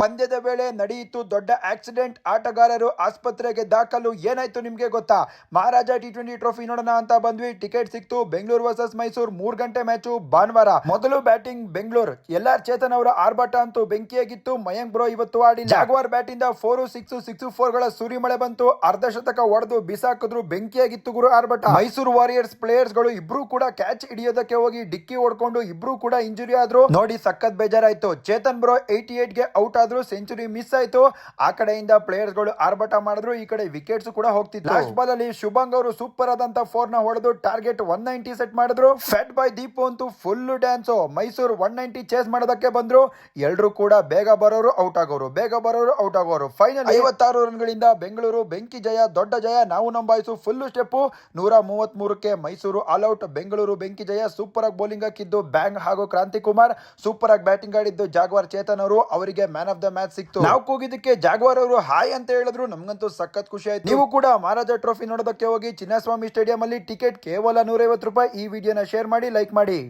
ಪಂದ್ಯದ ವೇಳೆ ನಡೆಯಿತು ದೊಡ್ಡ ಆಕ್ಸಿಡೆಂಟ್. ಆಟಗಾರರು ಆಸ್ಪತ್ರೆಗೆ ದಾಖಲು. ಏನಾಯ್ತು ನಿಮಗೆ ಗೊತ್ತಾ? ಮಹಾರಾಜ ಟಿ ಟ್ವೆಂಟಿ ಟ್ರೋಫಿ ನೋಡೋಣ ಅಂತ ಬಂದ್ವಿ. ಟಿಕೆಟ್ ಸಿಕ್ತು. ಬೆಂಗಳೂರು ವರ್ಸಸ್ ಮೈಸೂರು. ಮೂರು ಗಂಟೆ ಮ್ಯಾಚು ಭಾನುವಾರ. ಮೊದಲು ಬ್ಯಾಟಿಂಗ್ ಬೆಂಗಳೂರು. ಎಲ್ಲಾರ್ ಚೇತನ್ ಅವರ ಆರ್ಭಟ ಅಂತೂ ಬೆಂಕಿಯಾಗಿತ್ತು. ಮಯಾಂಕ್ ಬ್ರೋ ಇವತ್ತು ಆಡಿಲ್ಲ. ಜಾಗ್ವಾರ್ ಬ್ಯಾಟ್ ಇಂದ ಫೋರ್ ಸಿಕ್ಸ್ ಸಿಕ್ಸ್ ಫೋರ್ಗಳ ಸುರಿಮಳೆ ಬಂತು. ಅರ್ಧ ಶತಕ ಹೊಡೆದು ಬಿಸಾಕಿದ್ರು. ಬೆಂಕಿಯಾಗಿತ್ತು ಗುರು ಆರ್ಭಟ. ಮೈಸೂರು ವಾರಿಯರ್ಸ್ ಪ್ಲೇಯರ್ಸ್ಗಳು ಇಬ್ರು ಕೂಡ ಕ್ಯಾಚ್ ಹಿಡಿಯೋದಕ್ಕೆ ಹೋಗಿ ಡಿಕ್ಕಿ ಹೊಡ್ಕೊಂಡು ಇಬ್ರು ಕೂಡ ಇಂಜುರಿ ಆದ್ರು. ನೋಡಿ ಸಖತ್ ಬೇಜಾರಾಯ್ತು. ಚೇತನ್ ಬ್ರೋ ಏಟ್ಗೆ ಔಟ್ ಆದ್ರು ಸೆಂಚುರಿ ಮಿಸ್ ಆಯ್ತು. ಆ ಕಡೆಯಿಂದ ಪ್ಲೇಯರ್ಸ್ಗಳು ಆರ್ಭಟ ಮಾಡಿದ್ರು. ಈ ಕಡೆ ವಿಕೆಟ್ಸ್ ಕೂಡ ಹೋಗ್ತಿತ್ತು. ಲಾಸ್ಟ್ ಬಾಲ್ ಅಲ್ಲಿ ಶುಭಂಗ್ ಅವರು ಸೂಪರ್ ಆದಂತ ಫೋರ್ನ ಹೊಡೆದು ಟಾರ್ಗೆಟ್ ಒನ್ ನೈಂಟಿ ಸೆಟ್ ಮಾಡಿದ್ರು. ಫೆಡ್ ಬೈ ದೀಪು ಅಂತೂ full dance Mysuru one ninety chase ಮಾಡೋದಕ್ಕೆ ಬಂದ್ರು. ಎಲ್ಲರೂ ಕೂಡ ಬೇಗ ಬರೋರು ಔಟ್ ಆಗೋರು. ಬೇಗ ಬರೋರು ಔಟ್ ಆಗೋರು. ಫೈನಲ್ ಐವತ್ತಾರು ರನ್ಗಳಿಂದ ಬೆಂಗಳೂರು ಬೆಂಕಿ ಜಯ ದೊಡ್ಡ ಜಯ. ನಾವು ನಂಬಾಯಿಸು ಫುಲ್ ಸ್ಟೆಪ್ ನೂರ ಮೂವತ್ತ್ ಮೂರಕ್ಕೆ ಮೈಸೂರು ಆಲ್ ಔಟ್ ಬೆಂಗಳೂರು ಬೆಂಕಿ ಜಯ. ಸೂಪರ್ ಆಗಿ ಬೌಲಿಂಗ್ ಹಾಕಿದ್ದು ಬ್ಯಾಂಗ್ ಹಾಗೂ ಕ್ರಾಂತಿ ಕುಮಾರ್ ಸೂಪರ್ ಆಗಿ ಬ್ಯಾಟಿಂಗ್ ಆಡಿದ್ದು ಜಾಗ್ವಾರ್ ಚೇತನ್ ಅವರು. ಅವರಿಗೆ ಮ್ಯಾನ್ ಆಫ್ ದ ಮ್ಯಾಚ್ ಸಿಕ್ತು. ನಾವು ಕೂಗಿದ್ದಕ್ಕೆ ಜಾಗ್ವಾರ್ ಅವರು ಹಾಯ್ ಅಂತ ಹೇಳಿದ್ರು. ನಮ್ಗಂತೂ ಸಖತ್ ಖುಷಿ ಆಯ್ತು. ನೀವು ಕೂಡ ಮಹಾರಾಜ ಟ್ರೋಫಿ ನೋಡೋದಕ್ಕೆ ಹೋಗಿ ಚಿನ್ನಸ್ವಾಮಿ ಸ್ಟೇಡಿಯಂ ಅಲ್ಲಿ ಟಿಕೆಟ್ ಕೇವಲ ನೂರೈವತ್ತು ರೂಪಾಯಿ ಈ ವಿಡಿಯೋನ ಶೇರ್ ಮಾಡಿ ಲೈಕ್ ಮಾಡಿ.